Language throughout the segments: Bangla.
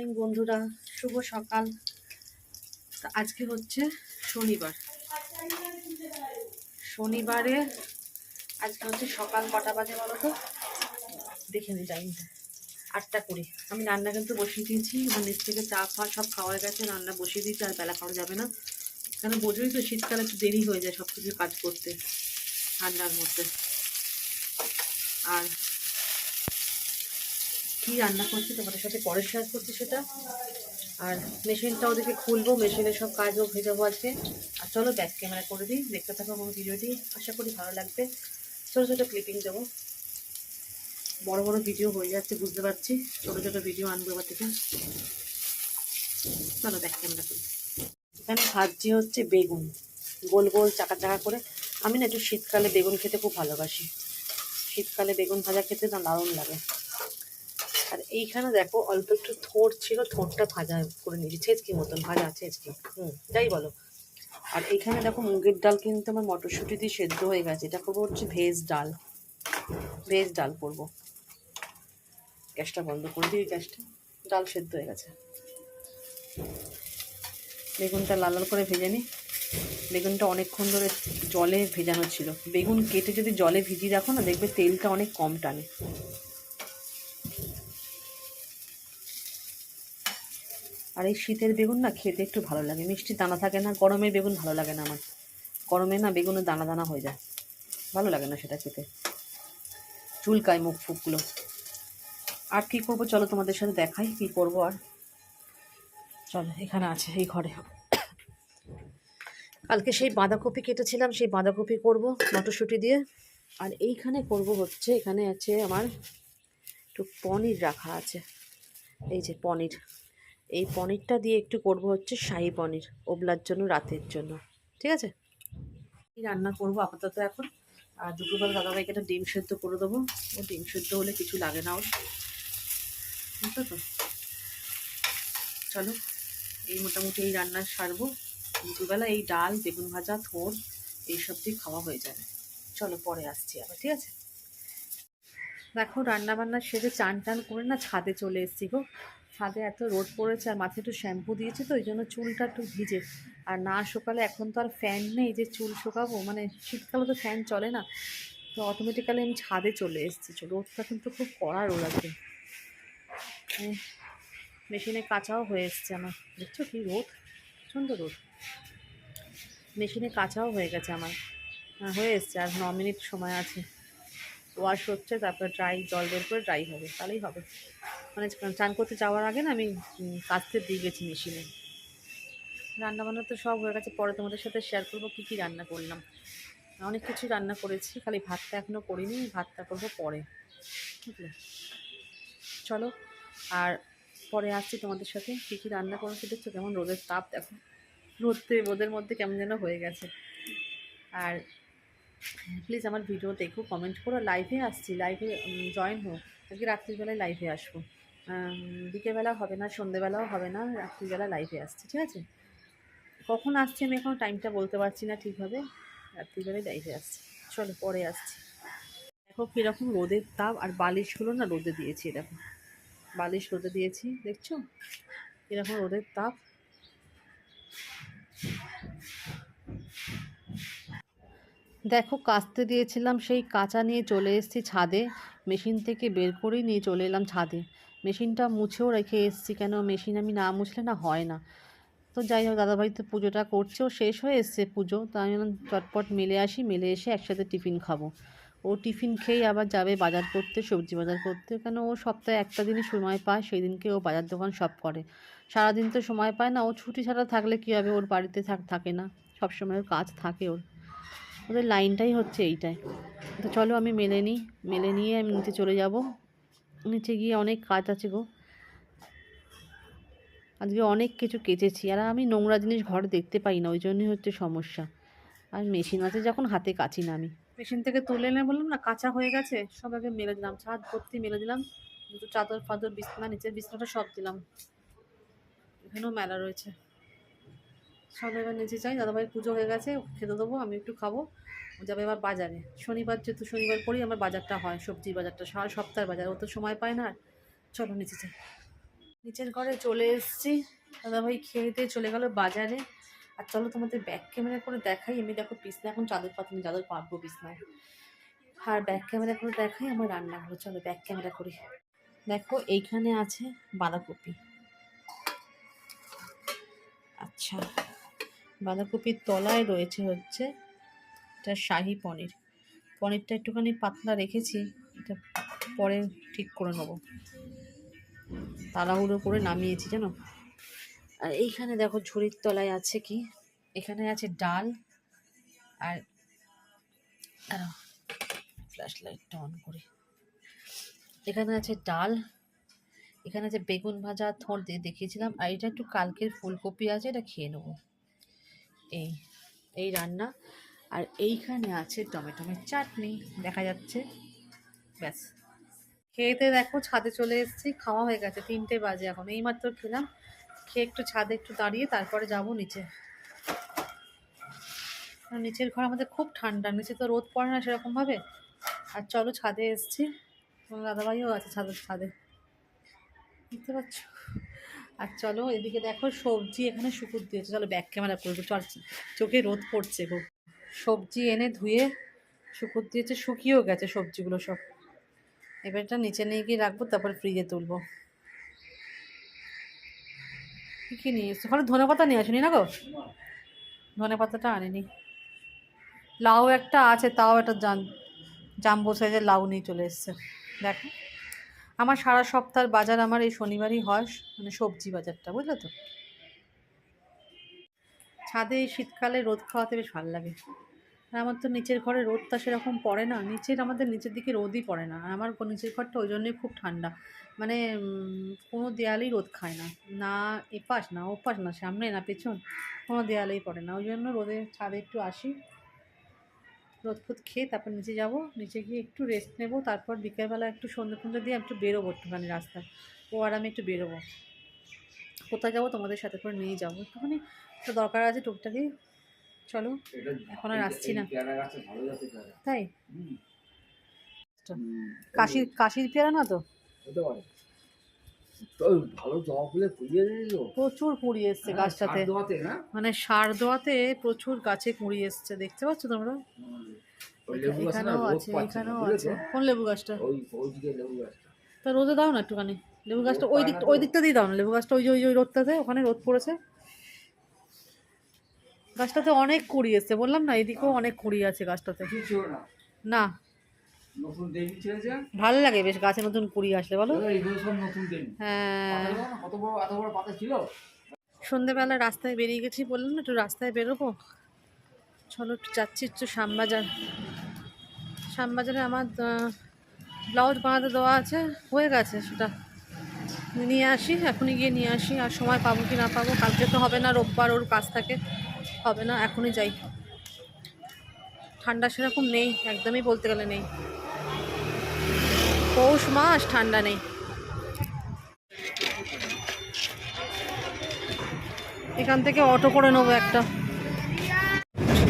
মর্নিং বন্ধুরা, শুভ সকাল। আজকে হচ্ছে শনিবার। শনিবারে আজকে হচ্ছে সকাল কটা বাজে বলো তো? দেখে নি টাইমটা আটটা কুড়ি। আমি রান্না কিন্তু বসিয়ে দিয়েছি, আমার নিচ থেকে চা ফা সব খাওয়া হয়ে গেছে, রান্না বসিয়ে দিয়েছি, আর বেলা খাওয়া যাবে না। কেন বোঝোই তো শীতকালে একটু দেরি হয়ে যায় সব কিছু কাজ করতে, ঠান্ডার মধ্যে। আর কি রান্না করছি, তোমাদের সাথে পরে শেয়ার করছি সেটা। আর মেশিনটা ওদিকে খুলবো মেশিনের সব কাজও ভেজাবো আজকে। আর চলো ব্যাক ক্যামেরা করে দিই, দেখতে থাকো আমার ভিডিওটি আশা করি ভালো লাগবে। ছোটো ছোটো ক্লিপিং দেবো। বড় বড় ভিডিও হয়ে যাচ্ছে, বুঝতে পারছি। ছোটো ছোটো ভিডিও আনব এবার থেকে। চলো ব্যাক ক্যামেরা করি এখানে ভাজছি হচ্ছে বেগুন। গোল গোল চাকা চাকা করে। আমি না একটু শীতকালে বেগুন খেতে খুব ভালোবাসি। শীতকালে বেগুন ভাজা খেতে না দারুণ লাগে। আর এইখানে দেখো অল্প একটু থোড় ছিল, থোড়টা ভাজা করে নিয়েছি। ছেচকি মতন, ভাজা, ছেচকি। হুম, যাই বলো। আর এইখানে দেখো মুগের ডাল কিন্তু আমার মটরশুঁটি দিয়ে সেদ্ধ হয়ে গেছে। এটা করব হচ্ছে ভেজ ডাল। ভেজ ডাল করব। গ্যাসটা বন্ধ করে দিই, গ্যাসটা। ডাল সেদ্ধ হয়ে গেছে। বেগুনটা লাল লাল করে ভেজে নিই। বেগুনটা অনেকক্ষণ ধরে জলে ভেজানো ছিল। বেগুন কেটে যদি জলে ভিজিয়ে রাখো না, দেখবে তেলটা অনেক কম টানে। আর এই শীতের বেগুন না খেতে একটু ভালো লাগে। মিষ্টি দানা থাকে না গরমের বেগুন ভালো লাগে না আমার। গরমে না বেগুনের দানা দানা হয়ে যায়। ভালো লাগে না সেটা খেতে। চুলকায় মুখ ফুকগুলো আর কী করব? চলো তোমাদের সাথে দেখাই কী করব আর। চলো, এখানে আছে, এই ঘরে। কালকে সেই বাঁধাকপি কেটেছিলাম, সেই বাঁধাকপি করব মটরশুঁটি দিয়ে। আর এইখানে করব হচ্ছে, এখানে আছে আমার একটু পনির রাখা আছে। এই যে পনির। এই পনিরটা দিয়ে একটু করব হচ্ছে শাহি পনির, ওবলার জন্য, রাতের জন্য। ঠিক আছে? রান্না করব আপাতত এখন? আর দুপুরবেলা দাদাভাইকে একটা ডিম সেদ্ধ করে দেবো। ও ডিম সেদ্ধ হলে কিছু লাগে না ওর। বুঝতো তো? চলো, এই মোটামুটি এই রান্না সারবো। দুপুরবেলা এই ডাল, বেগুন ভাজা, থোর, এইসব দিয়ে খাওয়া হয়ে যাবে। চলো পরে আসছি আবার, ঠিক আছে? দেখো রান্না বান্না সেরে চান টান করে না ছাদে চলে এসেছি গো। ছাদে এত রোদ পড়েছে আর মাথায় একটু শ্যাম্পু দিয়েছি তো ওই জন্য চুলটা একটু ভিজে। আর না সকালে এখন তো আর ফ্যান নেই যে চুল শুকাবো মানে শীতকালে তো ফ্যান চলে না। তো অটোমেটিক্যালি আমি ছাদে চলে এসেছি। রোদটা কিন্তু খুব কড়া রোদ আছে মেশিনে কাঁচাও হয়ে এসছে আমার। দেখছ কি রোদ? সুন্দর রোদ। মেশিনে কাঁচাও হয়ে গেছে আমার। হ্যাঁ, হয়ে এসছে। আর ন মিনিট সময় আছে। ওয়াশ হচ্ছে তারপর ড্রাই জল বের করে ড্রাই হবে। তাহলেই হবে। মানে চান করতে যাওয়ার আগে না আমি কাচতে দিয়ে গেছি মেশিনে। রান্না বান্না তো সব হয়ে গেছে, পরে তোমাদের সাথে শেয়ার করব কী কী রান্না করলাম। অনেক কিছু রান্না করেছি, খালি ভাতটা এখনও করিনি, ভাতটা করব পরে, বুঝলে? চলো, আর পরে আসছি তোমাদের সাথে, কী কী রান্না করেছি দেখছ? কেমন রোদের তাপ, দেখো। রোদতে রোদের মধ্যে কেমন যেন হয়ে গেছে। আর প্লিজ আমার ভিডিও দেখো কমেন্ট করো লাইভে আসছি লাইভে জয়েন হো আজকে রাত্রিবেলায় লাইভে আসব। বিকেলবেলা হবে না, সন্ধেবেলাও হবে না, রাত্রিবেলা লাইভে আসছি, ঠিক আছে? কখন আসছি আমি এখন টাইমটা বলতে পারছি না ঠিকভাবে, রাত্রিবেলায় লাইভে আসছি। চলো, পরে আসছি। দেখো কীরকম রোদের তাপ, আর বালিশগুলো না রোদে দিয়েছি, দেখো। বালিশ রোদে দিয়েছি, দেখছ? কীরকম রোদের তাপ। দেখো, কাচতে দিয়েছিলাম, সেই কাঁচা নিয়ে চলে এসেছি ছাদে। মেশিন থেকে বের করেই নিয়ে চলে এলাম ছাদে। মেশিনটা মুছেও রেখে এসেছি। কেন মেশিন আমি না মুছলে না হয় না। তো যাই হোক দাদাভাই তো পুজোটা করছে। ও শেষ হয়ে এসছে পুজো। তো আমি চটপট মেলে আসি, মেলে এসে একসাথে টিফিন খাব। ও টিফিন খেয়েই আবার যাবে বাজার করতে, সবজি বাজার করতে। কেন ও সপ্তাহে একটা দিনই সময় পায়, সেই দিনকে ও বাজার দোকান সব করে। সারাদিন তো সময় পায় না। ও ছুটি ছাড়া থাকলে কী হবে? ওর বাড়িতে থাক না। সব সময় ওর কাজ থাকে ওর। ওদের লাইনটাই হচ্ছে এইটাই। তো চলো আমি মেলে নিই। মেলে নিয়ে আমি নিচে চলে যাব। নিচে গিয়ে অনেক কাজ আছে গো। আজকে অনেক কিছু কেচেছি, আর আমি নোংরা জিনিস ঘরে দেখতে পাই না, ওই জন্যই হচ্ছে সমস্যা। আর মেশিন আছে যখন হাতে কাচি না আমি। মেশিন থেকে তুলে এনে বললাম না, কাঁচা হয়ে গেছে, সব আগে মেলে দিলাম, ছাদ ভর্তি মেলে দিলাম, দুটো চাদর ফাদর বিছনা, নিচের বিছনাটা সব দিলাম। এখানেও মেলা রয়েছে। সব এবার নিচে যাই দাদাভাই পুজো হয়ে গেছে খেতে দেবো আমি একটু খাব। যাবে এবার বাজারে। শনিবার যেহেতু শনিবার করেই আমার বাজারটা হয় সবজি বাজারটা সারা সপ্তাহের বাজার ও তো সময় পায় না। চলো নিচে যাই। নিচের ঘরে চলে এসেছি। দাদাভাই খেয়ে চলে গেল বাজারে। আর চলো তোমাদের ব্যাক ক্যামেরা করে দেখাই। আমি দেখো বিছনা এখন চাদর পাতি নেই, চাদর পাতবো বিছনায়। আর ব্যাক ক্যামেরা করে দেখাই আমার রান্নাঘরে। চলো ব্যাক ক্যামেরা করি। দেখো এইখানে আছে বাঁধাকপি। আচ্ছা। বাঁধাকপির তলায় রয়েছে হচ্ছে এটা শাহি পনির। পনিরটা একটুখানি পাতলা রেখেছি, এটা পরে ঠিক করে নেব। তাড়াহুড়ো করে নামিয়েছি, জানো? আর এইখানে দেখো ঝুড়ির তলায় আছে কি? এখানে আছে ডাল আর ফ্ল্যাশ লাইটটা অন করি। এখানে আছে ডাল, এখানে আছে বেগুন ভাজা, থর দিয়ে দেখিয়েছিলাম। আর এটা একটু কালকের ফুলকপি আছে, এটা খেয়ে নেব। এই এই রান্না। আর এইখানে আছে টমেটোমের চাটনি, দেখা যাচ্ছে। ব্যাস। খেয়েতে দেখো, ছাদে চলে এসেছি, খাওয়া হয়ে গেছে, তিনটে বাজে এখন। এইমাত্র খেলাম, খেয়ে একটু ছাদে একটু দাঁড়িয়ে তারপরে যাব নিচে। নিচের ঘর আমাদের খুব ঠান্ডা, নিচে তো রোদ পড়ে না সেরকমভাবে। আর চলো ছাদে এসেছি। দাদাভাইও আছে ছাদের ছাদে। দেখতে পাচ্ছ? আর চলো এদিকে দেখো সবজি এখানে শুকুর দিয়েছে। চলো ব্যাক ক্যামেরা করব। চল, চোখে রোদ পড়ছে খুব। সবজি এনে ধুয়ে শুকুর দিয়েছে। শুকিয়েও গেছে সবজিগুলো সব। এবার এটা নিচে নিয়ে গিয়ে রাখব, তারপর ফ্রিজে তুলবো। কী নিয়ে এসছো? ওখানে ধনে পাতা নিয়ে আসেনি না গো? ধনে পাতাটা আনিনি। লাউ একটা আছে, তাও একটা জান জাম্বো সাইজের লাউ নিয়ে চলে এসছে। দেখো। আমার সারা সপ্তাহের বাজার আমার এই শনিবারই হয় মানে সবজি বাজারটা, বুঝলে তো? ছাদে এই শীতকালে রোদ খাওয়াতে বেশ ভালো লাগে। আর আমার তো নিচের ঘরে রোদটা সেরকম পড়ে না, নিচের আমাদের নিচের দিকে রোদই পড়ে না, আর আমার নিচের ঘরটা ওই জন্যই খুব ঠান্ডা। মানে কোনো দেয়ালেই রোদ খায় না না এপাশ, না ওপাশ, না সামনে, না পেছন, কোনো দেয়ালেই পড়ে না, ওই জন্য রোদে ছাদে একটু আসি। রোদ ফোদ খেয়ে তারপর নিচে যাব। নিচে গিয়ে একটু রেস্ট নেব তারপর বিকেলবেলা একটু সন্ধ্যে ফন্ধ্যে দিয়ে একটু বেরোবো একটুখানি রাস্তায়। ও আর আমি একটু বেরোবো। কোথায় যাব তোমাদের সাথে করে নিয়ে যাব। একটুখানি তো দরকার আছে টুকটাকি। চলো এখন আর আসছি না। তাই? কাশির কাশির পেয়ারা না তো? ভালো জবা ফুলে ফুলিয়ে দিল। প্রচুর কুড়ি এসছে গাছটাতে। মানে সার দেওয়াতে প্রচুর গাছে কুড়ি এসছে দেখতে পাচ্ছ তোমরা? এখানেও আছে এখানেও আছে। কোন লেবু গাছটা? লেবু তা রোদে দাও না একটুখানি। লেবু গাছটা ওই দিক ওই দিকটা দিয়ে দাও না। লেবু গাছটা ওই যে ওই রোদটাতে ওখানে রোদ পড়েছে। গাছটাতে অনেক কুড়ি এসছে বললাম না এদিকেও অনেক কুড়ি আছে গাছটাতে। না নতুন দেবী ছেড়েছে ভালো লাগে বেশ গাছে নতুন কুড়ি আসলে বলো? এইগুলো সব নতুন দেবী। হ্যাঁ। কত বড় এত বড় পাতা ছিল? সন্ধেবেলা রাস্তায় বেরিয়ে গেছি বললাম না একটু রাস্তায় বেরোবো। চলো একটু যাচ্ছি একটু শ্যামবাজার। শ্যামবাজারে আমার ব্লাউজ বানাতে দেওয়া আছে হয়ে গেছে সেটা। নিয়ে আসি এখনই গিয়ে নিয়ে আসি আর সময় পাবো কি না পাবো কালকে তো হবে না রোববার ওর কাজ থাকে হবে না এখনই যাই। ঠান্ডা সেরকম নেই একদমই বলতে গেলে নেই। পৌষ মাস, ঠান্ডা নেই। এখান থেকে অটো করে নেব একটা।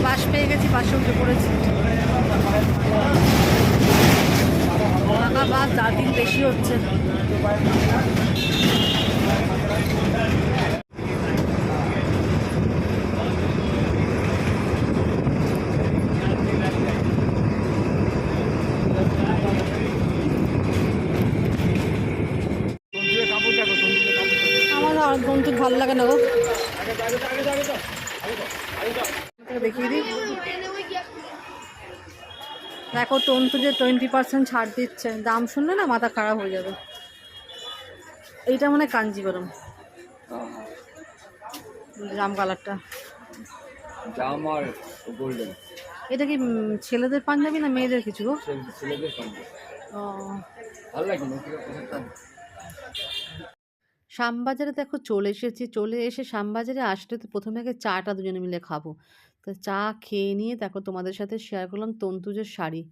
বাস পেয়ে গেছি, বাসে উঠে পড়েছি। টাকা বাস জার্কিং বেশি হচ্ছে। দেখিয়ে দিই দেখো তন্তু যে টোয়েন্টি পার্সেন্ট ছাড় দিচ্ছে। দাম শুনলে না মাথা খারাপ হয়ে যাবে। এইটা মানে কাঞ্জিবরম। জাম কালারটা। এটা কি ছেলেদের পাঞ্জাবি না মেয়েদের কিছু ও। শ্যামবাজারে দেখো চলে এসেছি, চলে এসে শ্যামবাজারে আসলে তো প্রথমে আগে চাটা দুজনে মিলে খাব। তো চা খেয়ে নিয়ে দেখো তোমাদের সাথে শেয়ার করলাম তন্তুজের শাড়ি।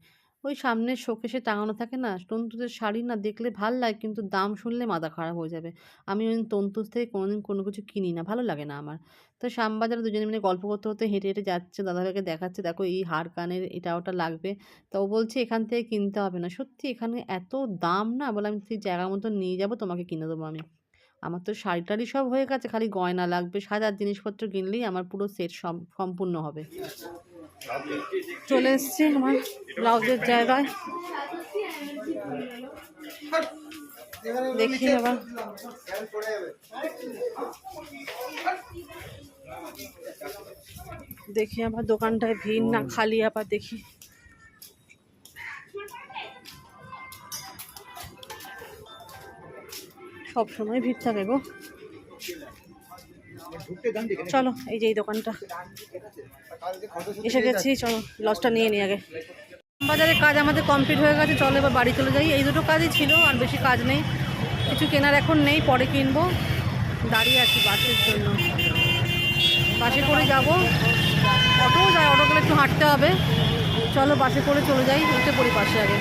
ওই সামনে শোকেসে টাঙানো থাকে না, তন্তুজের শাড়ি না দেখলে ভালো লাগে কিন্তু দাম শুনলে মাথা খারাপ হয়ে যাবে। আমি ওই তন্তুজ থেকে কোনোদিন কোনো কিছু কিনি না, ভালো লাগে না আমার। তো শ্যামবাজারে দুজনে মিলে গল্প করতে করতে হেঁটে হেঁটে যাচ্ছে, দাদাভাইকে দেখাচ্ছে, দেখো এই হার কানের এটা ওটা লাগবে। তো ও বলছে এখান থেকে কিনতে হবে না। সত্যি এখানে এত দাম না? বলে আমি ঠিক জায়গা মতো নিয়ে যাব, তোমাকে কিনে দেবো আমি। আমার তো শাড়ি টাড়ি সব হয়ে গেছে, খালি গয়না লাগবে। সাজার জিনিসপত্র কিনলেই আমার পুরো সেট সম্পূর্ণ হবে। চলে এসছি আমার ব্লাউজের জায়গায়। দেখি এবার। দেখি আবার দোকানটায় ভিড় না, খালি আবার দেখি। সব সময় ভিড় থাকে গো চলো এই যে এই দোকানটা। এসে গেছি চলো লসটা নিয়ে নিই আগে। বাজারের কাজ আমাদের কমপ্লিট হয়ে গেছে চলো এবার বাড়ি চলে যাই। এই দুটো কাজই ছিল আর বেশি কাজ নেই। কিছু কেনার এখন নেই পরে কিনবো। দাঁড়িয়ে আছি বাসের জন্য। বাসে করে যাব। অটোও যায় অটো করে একটু হাঁটতে হবে। চলো বাসে করে চলে যাই উঠে পড়ি পাশে আগে।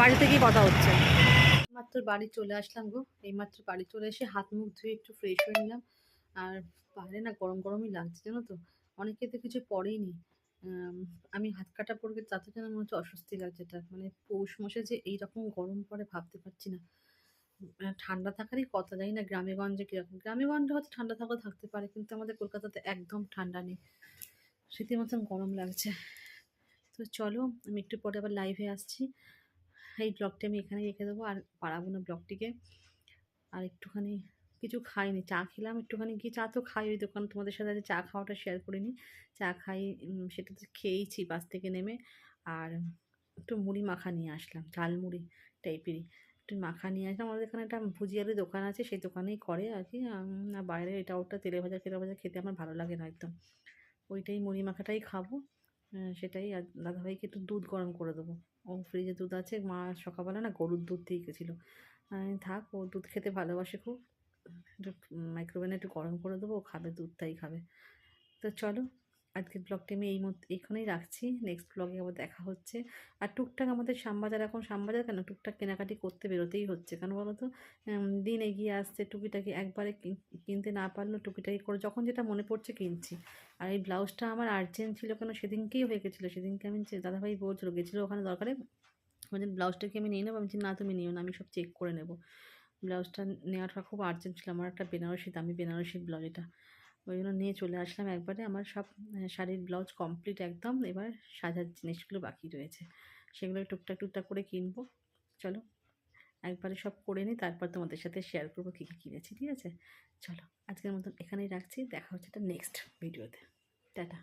বাড়ি থেকেই কথা হচ্ছে। মাত্র বাড়ি চলে আসলাম গো। এইমাত্র বাড়ি চলে এসে হাত মুখ ধুয়ে একটু ফ্রেশ হয়ে নিলাম। আর বাইরে না গরম গরমই লাগছে জানো তো? অনেকে তো কিছু পরেইনি আম, হাত কাটা পড়বে তাতে যেন মনে হচ্ছে অস্বস্তি লাগছে এটা মানে পৌষ মাসে যে এইরকম গরম পড়ে ভাবতে পারছি না। ঠান্ডা থাকারই কথা জানি না গ্রামে গঞ্জে কীরকম। গ্রামে গঞ্জে হয়তো ঠান্ডা থাকলেও থাকতে পারে কিন্তু আমাদের কলকাতাতে একদম ঠান্ডা নেই। শীতের মতন গরম লাগছে। তো চলো আমি একটু পরে আবার লাইভে আসছি। এই ব্লগটা আমি এখানে রেখে দেবো। আর পারাবো না ব্লগটিকে। আর একটুখানি কিছু খাইনি, চা খেলাম। একটুখানি গিয়ে চা তো খাই, ওই দোকান তোমাদের সাথে আজ চা খাওয়াটা শেয়ার করিনি। চা খাই সেটা তো খেয়েইছি বাস থেকে নেমে। আর একটু মুড়ি মাখা নিয়ে আসলাম, ঝাল মুড়ি টাইপেরই একটু মাখা নিয়ে আসলাম। আমাদের এখানে একটা ভুজিয়ারি দোকান আছে, সেই দোকানেই করে আর কি। আর বাইরে এটা ওটা তেলে ভাজা তেলে ভাজা খেতে আমার ভালো লাগে না একদম। ওইটাই মুড়ি মাখাটাই খাব। সেটাই। আর দাদাভাইকে একটু দুধ গরম করে দেবো। ফ্রিজে দুধ আছে। মা সকালবেলা না গরুর দুধ দিয়ে গেছিল। আমি থাক, ও দুধ খেতে ভালোবাসে খুব। একটু মাইক্রোওভেনে একটু গরম করে দেবো, ও খাবে, দুধটাই খাবে। তো চলো আজকের ব্লগটি আমি এই মধ্যে এখানেই রাখছি। নেক্সট ব্লগে আবার দেখা হচ্ছে। আর টুকটাক আমাদের শ্যামবাজার, এখন শ্যামবাজার কেন? টুকটাক কেনাকাটি করতে বেরোতেই হচ্ছে। কেন বলো তো? দিন এগিয়ে আসছে, টুকিটাকি একবারে কিন- কিনতে না পারলেও টুকিটাকি করে, যখন যেটা মনে পড়ছে কিনছি। আর এই ব্লাউজটা আমার আর্জেন্ট ছিল কেন? সেদিনকেই হয়ে গেছিল। সেদিনকে আমি দাদাভাই বলছিলো, গেছিল ওখানে দরকারে বলছে ব্লাউজটা কি আমি নিয়ে নেব? আমি না, তুমি নিও না, আমি সব চেক করে নেব। ব্লাউজটা নেওয়াটা খুব আর্জেন্ট ছিল। আমার একটা বেনারসি, দামি বেনারসি ব্লাউজ এটা। ওই জন্য নিয়ে চলে আসলাম। একবারে আমার সব শাড়ির ব্লাউজ কমপ্লিট একদম। এবার সাজার জিনিসগুলো বাকি রয়েছে। সেগুলো টুকটাক টুকটাক করে কিনবো। চলো, একবারে সব করে নিই। তারপর তোমাদের সাথে শেয়ার করব কী কী কিনেছি, ঠিক আছে? চলো, আজকের মতন এখানেই রাখছি। দেখা হচ্ছে একটা নেক্সট ভিডিওতে টাটা।